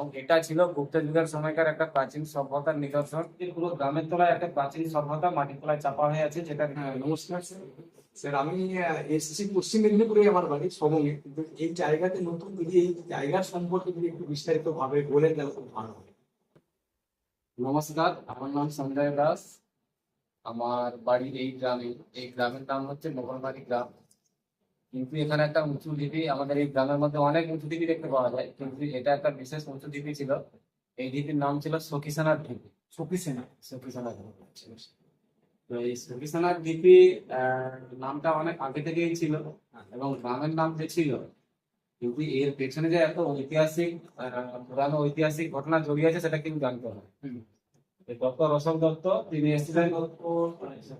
এবং এটা ছিল গুপ্ত যুগের সময়কার একটা প্রাচীন সভ্যতার নিদর্শন। পুরো গ্রামের তলায় একটা প্রাচীন সভ্যতা মাটির তলায় চাপা হয়ে আছে যেটা হ্যাঁ নমস্কার স্যার। আমি এসেছি পশ্চিম মেদিনীপুরে আমার বাড়ি সমঙ্গে কিন্তু এই জায়গাতে নতুন যদি এই জায়গার সম্পর্কে যদি একটু বিস্তারিত ভাবে বলেন তাহলে খুব ভালো হবে নমস্কার আমার নাম সঞ্জয় দাস। আমার বাড়ি এই গ্রামে এই গ্রামের নাম হচ্ছে মোগলবাড়ি গ্রাম। কিন্তু এখানে একটা উঁচু ঢিপি আমাদের এই গ্রামের মধ্যে অনেক উঁচু ঢিপি দেখতে পাওয়া যায় কিন্তু এটা একটা বিশেষ উঁচু ঢিপি ছিল। এই ঢিপির নাম ছিল সখীসানার ঢিপি সফি সেনা সখীসানার ঢিপি তো এই সখীসানার ঢিপি নামটা অনেক আগে থেকেই ছিল এবং গ্রামের নাম যে ছিল কিন্তু এর পেছনে যে এত ঐতিহাসিক আহ, পুরানো ঐতিহাসিক ঘটনা জড়িয়ে আছে সেটা কিন্তু জানতে হবে। ডক্টর অশোক দত্ত তিনি এসেছিলেন। হ্যাঁ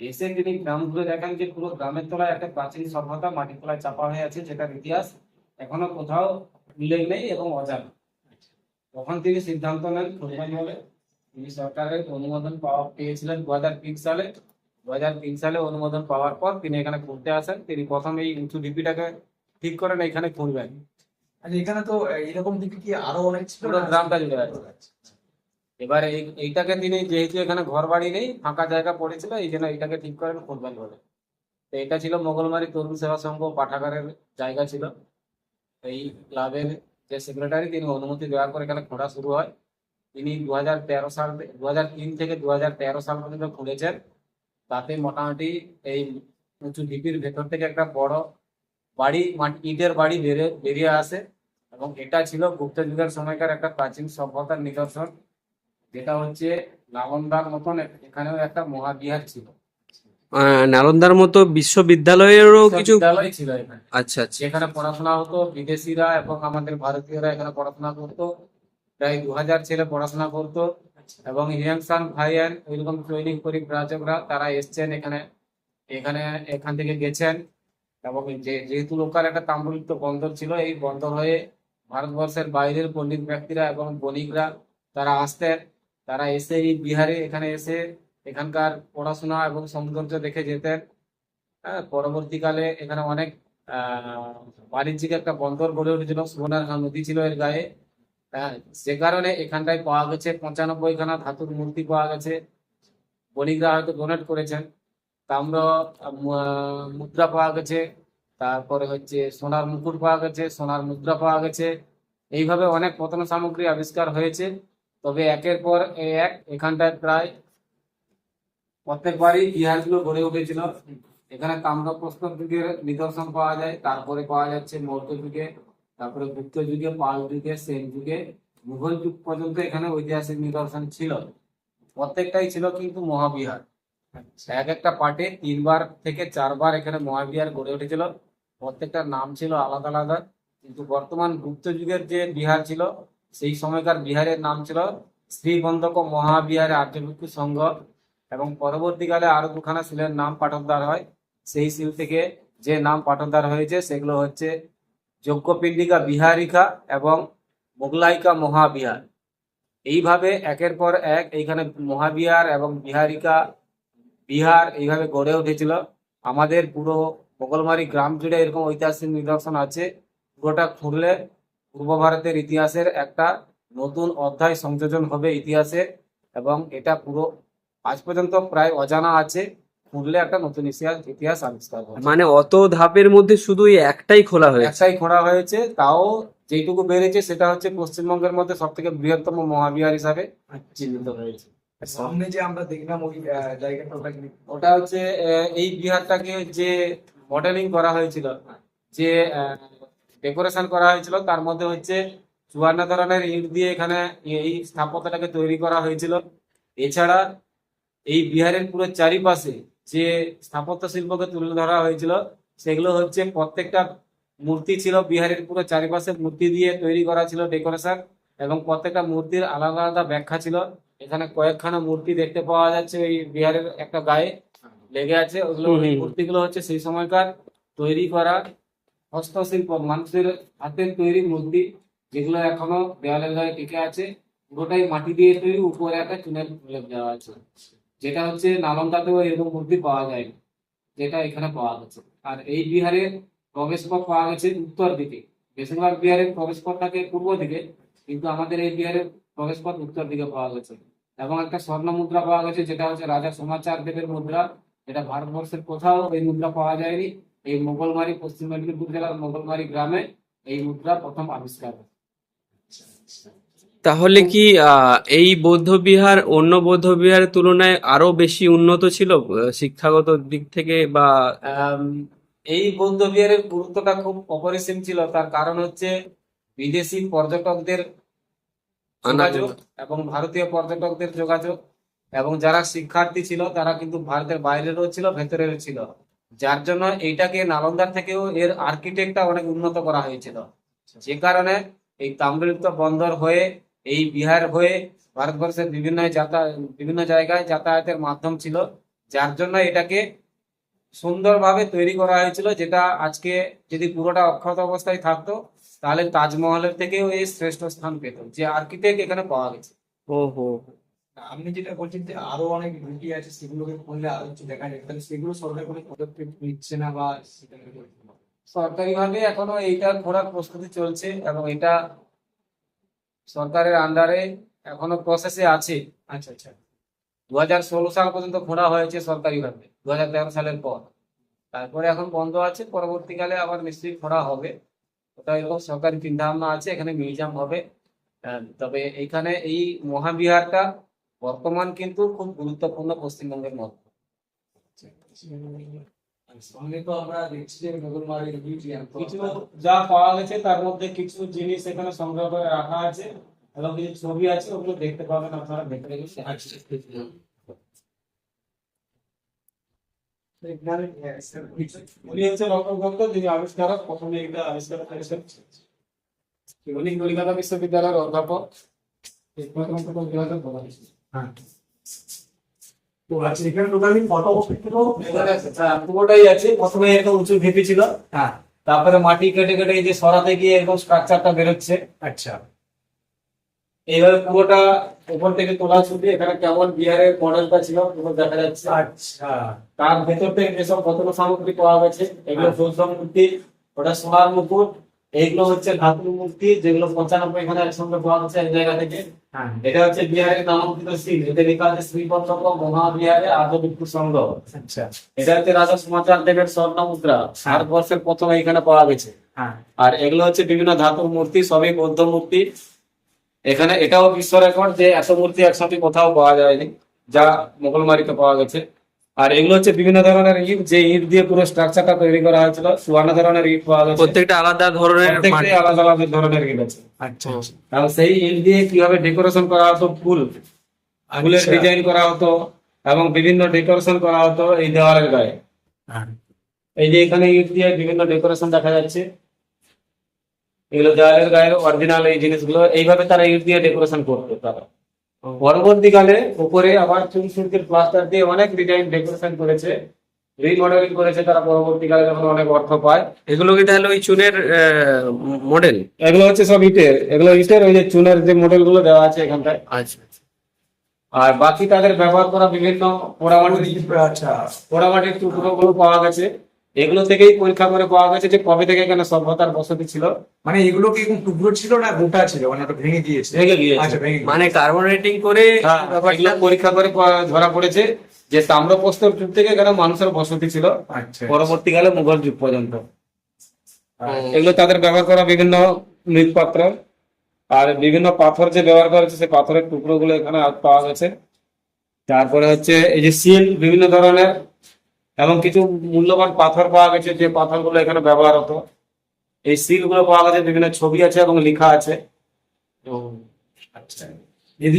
এসে তিনি গ্রাম ঘুরে দেখেন যে পুরো গ্রামের তলায় একটা প্রাচীন সভ্যতা মাটির তলায় চাপা হয়ে আছে যেটার ইতিহাস এখনও কোথাও উল্লেখ নেই এবং অজানা। তখন তিনি সিদ্ধান্ত নেন খোঁজবাজ তিনি সরকারের অনুমোদন পাওয়া পেয়েছিলেন দু হাজার তিন সালে। দু হাজার তিন সালে অনুমোদন পাওয়ার পর তিনি এখানে ঘুরতে আসেন। তিনি প্রথম এই উঁচু ডিপিটাকে ঠিক করেন এখানে খুঁজবেন আচ্ছা এখানে তো এরকম দিকে কি আরও অনেক ছিল? গ্রামটা জুড়ে আছে। এবার এই, এইটাকে তিনি যেহেতু এখানে ঘর বাড়ি নেই, ফাঁকা জায়গা পড়েছিল, এই জন্য এইটাকে ঠিক করেন খুঁজবেন বলে। তো এটা ছিল মোগলমারি তরুণ সেবা সংঘ পাঠাগারের জায়গা ছিল। এই ক্লাবের যে সেক্রেটারি তিনি অনুমতি দেওয়ার পর এখানে খোঁড়া শুরু হয়। তিনি দু হাজার তেরো সাল দু হাজার তিন থেকে দু হাজার তেরো সাল পর্যন্ত খুঁড়েছেন তাতে মোটামুটি এই উঁচু ঢিপির ভেতর থেকে একটা বড় বাড়ি মাটি ইটের বাড়ি বেরিয়ে আসে। এবং এটা ছিল গুপ্ত যুগের সময়কার একটা প্রাচীন সভ্যতার নিদর্শন। যেটা হচ্ছে নালন্দার মতন এখানেও একটা মহাবিহার ছিল। নালন্দার মতো বিশ্ববিদ্যালয়েরও কিছু বিদ্যালয় ছিল এখানে। আচ্ছা আচ্ছা। যেখানে পড়াশোনা হতো বিদেশিরা এবং আমাদের ভারতীয়রা এখানে পড়াশোনা করতো। প্রায় দু হাজার ছেলে পড়াশোনা করতো এবং হিয়াংসান ভাইয়ান ওইরকম ট্রেনিং পরিব্রাজকরা তারা এসছেন এখানে। এখানে এখান থেকে গেছেন এবং যে যেহেতু লোকাল একটা তাম্রলিপ্ত বন্দর ছিল এই বন্দর হয়ে ভারতবর্ষের বাইরের পণ্ডিত ব্যক্তিরা এবং বণিকরা তারা আসতেন। তারা এসে এই বিহারে এখানে এসে এখানকার পড়াশোনা এবং সৌন্দর্য দেখে যেতেন। হ্যাঁ পরবর্তীকালে এখানে অনেক বাণিজ্যিক একটা বন্দর গড়ে উঠেছিল সুবর্ণরেখা নদী ছিল এর গায়ে। হ্যাঁ সে কারণে এখানটায় পাওয়া গেছে পঁচানব্বই খানা ধাতুর মূর্তি পাওয়া গেছে। বণিকরা হয়তো ডোনেট করেছেন। তাম্র মুদ্রা পাওয়া গেছে। তারপরে হচ্ছে সোনার মুকুট পাওয়া গেছে, সোনার মুদ্রা পাওয়া গেছে। এইভাবে অনেক পতন সামগ্রী আবিষ্কার হয়েছে। তবে একের পর এক এখানটায় প্রায় প্রত্যেকবারই বিহারগুলো গড়ে উঠেছিল। এখানে তাম্রপ্রস্তর যুগের নিদর্শন পাওয়া যায়, তারপরে পাওয়া যাচ্ছে মৌর্য যুগে, তারপরে গুপ্ত যুগে, পাল যুগে, সেন যুগে, মুঘল যুগ পর্যন্ত এখানে ঐতিহাসিক নিদর্শন ছিল। প্রত্যেকটাই ছিল কিন্তু মহাবিহার। এক একটা পার্টে তিনবার থেকে চারবার এখানে মহাবিহার গড়ে উঠেছিল। প্রত্যেকটার নাম ছিল আলাদা আলাদা, কিন্তু বর্তমান গুপ্ত যুগের যে বিহার ছিল সেই সময়কার বিহারের নাম ছিল শ্রীবন্ধক মহাবিহারে আর্যভিক্ষু সংঘ এবং পরবর্তীকালে আরও দুখানা শিলের নাম পাঠোদ্ধার হয়। সেই শিল থেকে যে নাম পাঠোদ্ধার হয়েছে, সেগুলো হচ্ছে যজ্ঞপিণ্ডিকা বিহারিকা এবং মোগলাইকা মহাবিহার। এইভাবে একের পর এক এইখানে মহাবিহার এবং বিহারিকা বিহার এইভাবে গড়ে উঠেছিল। আমাদের পুরো মোগলমারি গ্রাম জুড়ে এরকম ঐতিহাসিক নিদর্শন আছে। পুরোটা খুঁড়লে পূর্ব ভারতের ইতিহাসের একটা নতুন অধ্যায় সংযোজন হবে ইতিহাসে এবং এটা পুরো আজ পর্যন্ত প্রায় অজানা আছে। খুঁড়লে একটা নতুন ইতিহাস ইতিহাস আবিষ্কার হবে। মানে অত ধাপের মধ্যে শুধু একটাই খোলা হয়েছে? একটাই খোলা হয়েছে। তাও যেটুকু বেড়েছে সেটা হচ্ছে পশ্চিমবঙ্গের মধ্যে সব থেকে বৃহত্তম মহাবিহার হিসাবে চিহ্নিত হয়েছে। সামনে যে আমরা দেখলাম ওই জায়গাটা ওটা হচ্ছে আহ, এই বিহারটাকে যে মডেলিং করা হয়েছিল যে ডেকোরেশন করা হয়েছিল তার মধ্যে হচ্ছে চুয়ান্ন ধরনের ইট দিয়ে এখানে এই স্থাপত্যটাকে তৈরি করা হয়েছিল। এছাড়া এই বিহারের পুরো চারিপাশে যে স্থাপত্য শিল্পকে তুলে ধরা হয়েছিল সেগুলো হচ্ছে প্রত্যেকটা মূর্তি ছিল বিহারের পুরো চারিপাশে মূর্তি দিয়ে তৈরি করা ছিল ডেকোরেশন এবং প্রত্যেকটা মূর্তির আলাদা আলাদা ব্যাখ্যা ছিল। এখানে কয়েকখানা মূর্তি দেখতে পাওয়া যাচ্ছে ওই বিহারের একটা গায়ে লেগে আছে। ওগুলো মূর্তিগুলো হচ্ছে সেই সময়কার তৈরি করা। হস্তশিল্প মানুষের হাতের তৈরি মূর্তি, যেগুলো এখনও দেওয়ালের গায়ে টিকে আছে, পুরোটাই মাটি দিয়ে তৈরি, উপরে একটা চুনের প্রলেপ দেওয়া আছে। যেটা হচ্ছে নালন্দাতেও এরকম মূর্তি পাওয়া যায়, যেটা এখানে পাওয়া গেছে। আর এই বিহারে প্রবেশপথ পাওয়া গেছে উত্তর দিকে। বেশিরভাগ বিহারের প্রবেশপথ থাকে পূর্ব দিকে, কিন্তু আমাদের এই বিহারের প্রবেশপথ উত্তর দিকে পাওয়া গেছে। এবং একটা স্বর্ণ মুদ্রা পাওয়া গেছে, যেটা হচ্ছে রাজা সমাচার দেবের মুদ্রা এটা ভারতবর্ষের কোথাও এই মুদ্রা পাওয়া যায়নি। এই মোগলমারি পশ্চিম মেদিনীপুর জেলার মোগলমারি গ্রামে এই মুদ্রা প্রথম আবিষ্কার তাহলে কি এই বৌদ্ধ বিহার অন্য বৌদ্ধ বিহারের তুলনায় আরও বেশি উন্নত ছিল শিক্ষাগত দিক থেকে বা? এই বৌদ্ধ বিহারের গুরুত্বটা খুব অপরিসীম ছিল তার কারণ হচ্ছে বিদেশি পর্যটকদের যোগাযোগ এবং ভারতীয় পর্যটকদের যোগাযোগ এবং যারা শিক্ষার্থী ছিল তারা কিন্তু ভারতের বাইরেরও ছিল ভেতরেরও ছিল। যার জন্য এইটাকে নালন্দার থেকেও এর আর্কিটেক্টটা অনেক উন্নত করা হয়েছিল। যে কারণে এই তাম্রলিপ্ত বন্দর হয়ে, এই বিহার হয়ে ভারতবর্ষের বিভিন্ন বিভিন্ন জায়গায় যাতায়াতের মাধ্যম ছিল, যার জন্য এটাকে সুন্দরভাবে তৈরি করা হয়েছিল, যেটা আজকে যদি পুরোটা অক্ষত অবস্থায় থাকতো, তাহলে তাজমহলের থেকেও এই শ্রেষ্ঠ স্থান পেত, যে আর্কিটেক্ট এখানে পাওয়া গেছে। ও হো আপনি যেটা বলছেন যে আরও অনেক ডিউটি আছে সেগুলোকে খুললে আরও কিছু দেখা যায়। তাহলে সেগুলো সরকার কোনো পদক্ষেপ নিচ্ছে না বা সরকারিভাবে এখনও এইটা খোঁড়ার প্রস্তুতি চলছে এবং এটা সরকারের আন্ডারে এখনও প্রসেসে আছে। আচ্ছা আচ্ছা। দু হাজার ষোলো সাল পর্যন্ত খোঁড়া হয়েছে সরকারিভাবে দু হাজার তেরো সালের পর। তারপরে এখন বন্ধ আছে পরবর্তীকালে আবার নিশ্চয়ই খোঁড়া হবে। ওটা এরকম সরকারি চিন্তা ভাবনা আছে এখানে মিউজিয়াম হবে। তবে এইখানে এই মহাবিহারটা বর্তমান কিন্তু খুব গুরুত্বপূর্ণ পশ্চিমবঙ্গের মত। কিছু যা পাওয়া গেছে তার মধ্যে কিছু জিনিস এখানে সংগ্রহ করে রাখা আছে এবং কিছু ছবি আছে ওগুলো দেখতে পাবেন আপনারা ভেতরে উনি হচ্ছে রঙ্গভক্ত যিনি আবিষ্কারক প্রথমে এটা আবিষ্কার করেছেন। উনি কলিকাতা বিশ্ববিদ্যালয়ের অধ্যাপক। হ্যাঁ। তো আচ্ছা, এখানে টোটালি পুরোটাই হ্যাঁ, আছে প্রথমে এরকম উঁচু ভেপি হ্যাঁ। তারপরে মাটি কেটে কেটে যে সরাতে গিয়ে এরকম স্ট্রাকচারটা বেরোচ্ছে। আচ্ছা। এইভাবে পুরোটা উপর থেকে তোলা ছুটি এখানে কেমন বিহারের মডেলটা ছিল পুরো দেখা যাচ্ছে। আচ্ছা। তার ভেতর থেকে যেসব কতগুলো সামগ্রী পাওয়া গেছে এগুলো হ্যাঁ। সৌদ্ধ মূর্তি ওটা সোনার মুকুট এইগুলো হচ্ছে ধাতুর মূর্তি যেগুলো পঞ্চানব্বই এখানে একসঙ্গে পাওয়া যাচ্ছে এক জায়গা থেকে। হ্যাঁ, এটা হচ্ছে বিহারের নামাঙ্কিত সিল এতে লেখা আছে শ্রীপত্তক মহাবিহারে আর্ধবিক্ষু সংঘ। আচ্ছা। এটা হচ্ছে রাজা সমাচার দেবের স্বর্ণ মুদ্রা ভারতবর্ষের প্রথমে এখানে পাওয়া গেছে হ্যাঁ। আর এগুলো হচ্ছে বিভিন্ন ধাতুর মূর্তি সবই বৌদ্ধ মূর্তি। এখানে এটাও বিশ্ব রেকর্ড যে এত মূর্তি একসাথে কোথাও পাওয়া যায়নি যা মোগলমারিতে পাওয়া গেছে। আর এগুলো হচ্ছে বিভিন্ন ধরনের ইট যে ইট দিয়ে পুরো স্ট্রাকচারটা তৈরি করা হয়েছিল সুয়ানা ধরনের ইট পাওয়া যাচ্ছে। প্রত্যেকটা আলাদা ধরনের আলাদা আলাদা ধরনের ইট আছে। আচ্ছা, আচ্ছা। তাহলে সেই ইট দিয়ে কীভাবে ডেকোরেশন করা হতো? ফুল। ফুলের আচ্ছা। ডিজাইন করা হতো এবং বিভিন্ন ডেকোরেশন করা হতো এই দেওয়ালের গায়ে। এই যে এখানে ইট দিয়ে বিভিন্ন ডেকোরেশন দেখা যাচ্ছে। এগুলো দেওয়ালের গায়ে অরিজিনাল এই জিনিসগুলো এইভাবে তারা ইট দিয়ে ডেকোরেশন করতো তারা। পরবর্তীকালে উপরে আবার চুন সুরকির প্লাস্টার দিয়ে অনেক ডিজাইন ডেকোরেশন করেছে রিমডেলিং করেছে তারা পরবর্তীকালে যখন অনেক অর্থ পায়। এগুলো কি তাহলে ওই চুনের মডেল এগুলো হচ্ছে সব ইটের এগুলো ইটের ওই যে চুনের যে মডেলগুলো দেওয়া আছে এখানটায়। আচ্ছা, আচ্ছা আর বাকি তাদের ব্যবহার করা বিভিন্ন পোড়ামাটির আচ্ছা। পোড়ামাটির টুকরো গুলো পাওয়া গেছে। এগুলো থেকেই পরীক্ষা করে পাওয়া গেছে যে কবে থেকে এখানে সভ্যতার বসতি ছিল। মানে এগুলো কি টুকরো ছিল না গোটা ছিল? মানে ওটা ভেঙে গিয়েছে? ভেঙে গিয়েছে। আচ্ছা, মানে কার্বনেটিং করে হ্যাঁ, এগুলো পরীক্ষা করে ধরা পড়েছে যে তাম্রপ্রস্তর যুগ থেকে এখানে মানুষের বসতি ছিল। আচ্ছা। পরবর্তীকালে মুঘল যুগ পর্যন্ত। আচ্ছা। এগুলো তাদের ব্যবহার করা বিভিন্ন মৃৎপাত্র। আর বিভিন্ন পাথর যে ব্যবহার করা হচ্ছে সেই পাথরের টুকরো গুলো এখানে পাওয়া গেছে। তারপরে হচ্ছে এই যে সিল বিভিন্ন ধরনের এবং কিছু মূল্যবান পাথর পাওয়া গেছে যে পাথরগুলো এখানে ব্যবহার হতো। এই সিলগুলো পাওয়া গেছে বিভিন্ন ছবি আছে এবং লেখা আছে। আচ্ছা।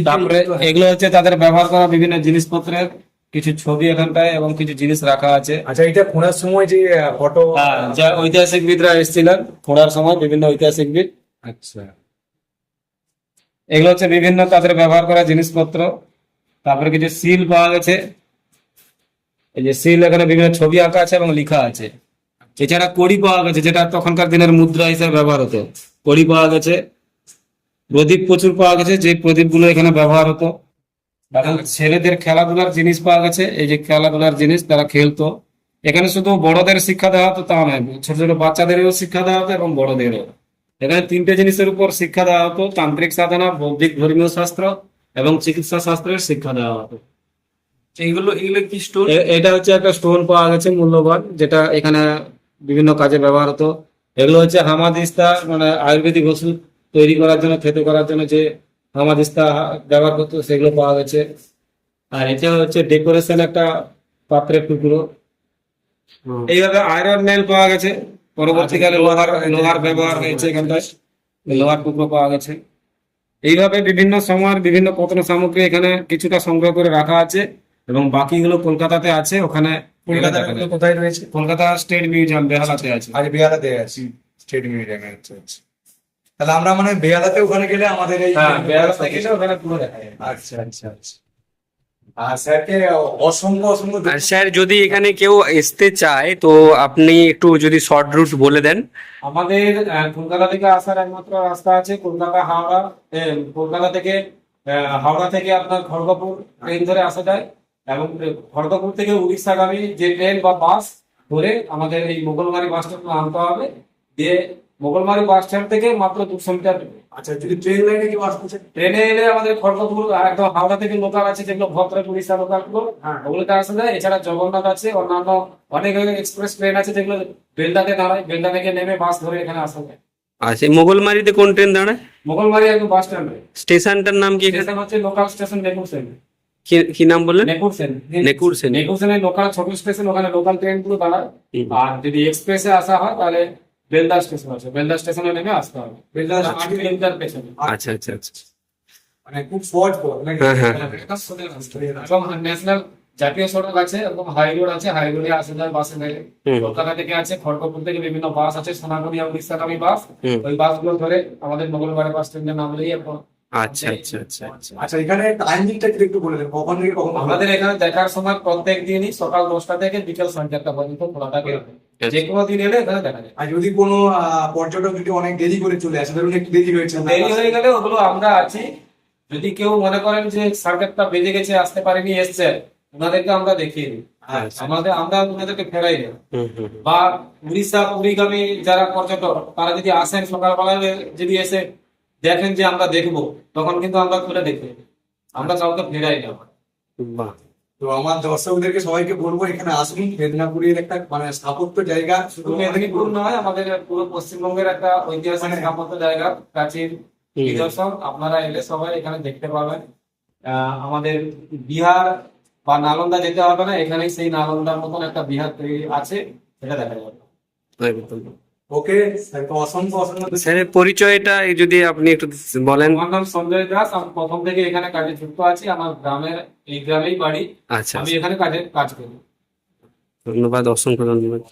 তারপরে এগুলো হচ্ছে তাদের ব্যবহার করা বিভিন্ন জিনিসপত্রের কিছু ছবি এখানটায় এবং কিছু জিনিস রাখা আছে। আচ্ছা এটা খোঁড়ার সময় যে ফটো হ্যাঁ, যা ঐতিহাসিকবিদরা এসেছিলেন খোঁড়ার সময় বিভিন্ন ঐতিহাসিকবিদ আচ্ছা। এগুলো হচ্ছে বিভিন্ন তাদের ব্যবহার করা জিনিসপত্র। তারপরে কিছু সিল পাওয়া গেছে। এই যে সিল এখানে বিভিন্ন ছবি আঁকা আছে এবং লেখা আছে। এছাড়া কড়ি পাওয়া গেছে, যেটা তখনকার দিনের মুদ্রা হিসেবে ব্যবহার হতো। কড়ি পাওয়া গেছে। প্রদীপ প্রচুর পাওয়া গেছে, যে প্রদীপগুলো এখানে ব্যবহার হতো। ছেলেদের খেলাধুলার জিনিস পাওয়া গেছে, এই যে খেলাধুলার জিনিস তারা খেলতো। এখানে শুধু বড়দের শিক্ষা দেওয়া হতো তা নয়, ছোট ছোট বাচ্চাদেরও শিক্ষা দেওয়া হতো এবং বড়দেরও। এখানে তিনটে জিনিসের উপর শিক্ষা দেওয়া হতো, তান্ত্রিক সাধনা, বৌদ্ধিক ধর্মীয় শাস্ত্র এবং চিকিৎসা শাস্ত্রের শিক্ষা দেওয়া হতো। এইগুলো এগুলো কি স্টোন এটা হচ্ছে একটা স্টোন পাওয়া গেছে মূল্যবান যেটা এখানে বিভিন্ন কাজে ব্যবহার হতো এগুলো হচ্ছে হামাদিস্তা মানে আয়ুর্বেদিক ওষুধ তৈরি করার জন্য খেতে করার জন্য যে হামাদিস্তা ব্যবহার করতো সেগুলো পাওয়া গেছে। আর এটা হচ্ছে ডেকোরেশন একটা পাত্রের টুকরো। এইভাবে আয়রন নেল পাওয়া গেছে। পরবর্তীকালে লোহার লোহার ব্যবহার হয়েছে এখানটায়। লোহার টুকরো পাওয়া গেছে। এইভাবে বিভিন্ন সময়ের বিভিন্ন কতন সামগ্রী এখানে কিছুটা সংগ্রহ করে রাখা আছে। এবং বাকিগুলো কলকাতাতে আছে ওখানে যায়। কোথায় রয়েছে? কলকাতা স্টেট মিউজিয়াম বেহালাতে আছে। আজ বেহালাতে আছি। স্টেট মিউজিয়ামে আচ্ছা আচ্ছা। তাহলে আমরা মানে বেহালাতে ওখানে গেলে আমাদের এই হ্যাঁ বেহালাতে গেলে ওখানে পুরো দেখা যায়। আচ্ছা আচ্ছা আচ্ছা। আর স্যারকে অসংখ্য অসংখ্য স্যার যদি এখানে কেউ আসতে চায় তো আপনি একটু যদি শর্ট রুট বলে দেন। আমাদের কলকাতা থেকে আসার একমাত্র রাস্তা আছে কলকাতা হাওড়া কলকাতা থেকে আহ, হাওড়া থেকে আপনার খড়গপুর ট্রেন ধরে আসা যায়। এবং খড়গপুর থেকে উড়িষ্যাগামী যে ট্রেন বা বাস ধরে আমাদের এই মোগলমারি বাস স্ট্যান্ড আনতে হবে। দিয়ে মোগলমারি বাস স্ট্যান্ড থেকে মাত্র দুশো মিটার আচ্ছা যদি ট্রেন লাইনে কেউ আসতে ট্রেনে এলে আমাদের খড়গপুর আর একদম হাওড়া থেকে লোকাল আছে যেগুলো ভদ্রক উড়িষ্যা লোকালগুলো হ্যাঁ। ওগুলোতে আসা যায়। এছাড়া জগন্নাথ আছে অন্যান্য অনেক এক্সপ্রেস ট্রেন আছে যেগুলো বেলদাতে দাঁড়ায়। বেলদা থেকে নেমে বাস ধরে এখানে আসা যায়। আচ্ছা এই মোগলমারিতে কোন ট্রেন দাঁড়ায়? মোগলমারি একদম বাস স্ট্যান্ড। স্টেশনটার নাম কি স্টেশন হচ্ছে লোকাল স্টেশন সেন কি- কি নাম বললেন? নেকুর সেন নেকুর সেন। নেকুর সেনের লোকাল ছোট স্টেশন ওখানে লোকাল ট্রেনগুলো দাঁড়ায় আর যদি এক্সপ্রেসে আসা হয় তাহলে বেলদা স্টেশন আছে। বেলদা স্টেশনে নেমে আসতে হবে। বেলদা কিলোমিটার পেছনে আচ্ছা আচ্ছা আচ্ছা। মানে খুব পথ নাকি? হ্যাঁ, হ্যাঁ। সোনার রাস্তা। এবং ন্যাশনাল জাতীয় সড়ক আছে এবং হাই রোড আছে। হাই রোডে আসা যায় বাসে গেলে কলকাতা থেকে আছে খড়গপুর থেকে বিভিন্ন বাস আছে সোনাগুড়িয়া উড়িষ্যাগামী বাস। ওই বাসগুলো ধরে আমাদের মঙ্গলবার বাস স্ট্যান্ডে নামলেই এখন আচ্ছা আচ্ছা আচ্ছা আচ্ছা। আচ্ছা এখানে টাইমিংটা একটু বলে দেন কখন থেকে কখন আমাদের এখানে দেখার সময় প্রত্যেক দিনই সকাল দশটা থেকে বিকেল সাড়ে চারটা পর্যন্ত খোলা থাকে যে কোনো দিন এলে এখানে দেখা যায়। আর যদি কোনো পর্যটক যদি অনেক দেরি করে চলে আসে ধরুন একটু দেরি হয়েছে দেরি হয়ে গেলে ওগুলো আমরা আছি। যদি কেউ মনে করেন যে সাড়ে চারটা বেজে গেছে আসতে পারেনি এসছে ওনাদেরকে আমরা দেখিয়ে দিই। আচ্ছা। আমাদের আমরা ওনাদেরকে ফেরাই দেব হুম হুম। বা উড়িষ্যা পুরীগামী যারা পর্যটক তারা যদি আসেন সকালবেলায় যদি এসে দেখেন যে আমরা দেখব তখন কিন্তু আমরা খুলে দেখি আমরা কাউকে ফেরাই না। বাহ। তো আমার দর্শকদেরকে সবাইকে বলব এখানে আসুন মেদিনীপুরের একটা মানে স্থাপত্য জায়গা। শুধু মেদিনীপুর নয় আমাদের পুরো পশ্চিমবঙ্গের একটা ঐতিহাসিক মানে- স্থাপত্য জায়গা প্রাচীন। নিদর্শন। আপনারা এলে সবাই এখানে দেখতে পাবেন। আহ, আমাদের বিহার বা নালন্দা যেতে হবে না এখানেই সেই নালন্দার মতন একটা বিহার তৈরি আছে সেটা দেখা যাবে। একদম ওকে অসংখ্য অসংখ্য স্যারের পরিচয়টা এই যদি আপনি একটু বলেন। আমার নাম সঞ্জয় দাস আমি প্রথম থেকে এখানে কাজে যুক্ত আছি আমার গ্রামের এই গ্রামেই বাড়ি। আচ্ছা আমি এখানে কাজে কাজ করি। ধন্যবাদ অসংখ্য ধন্যবাদ।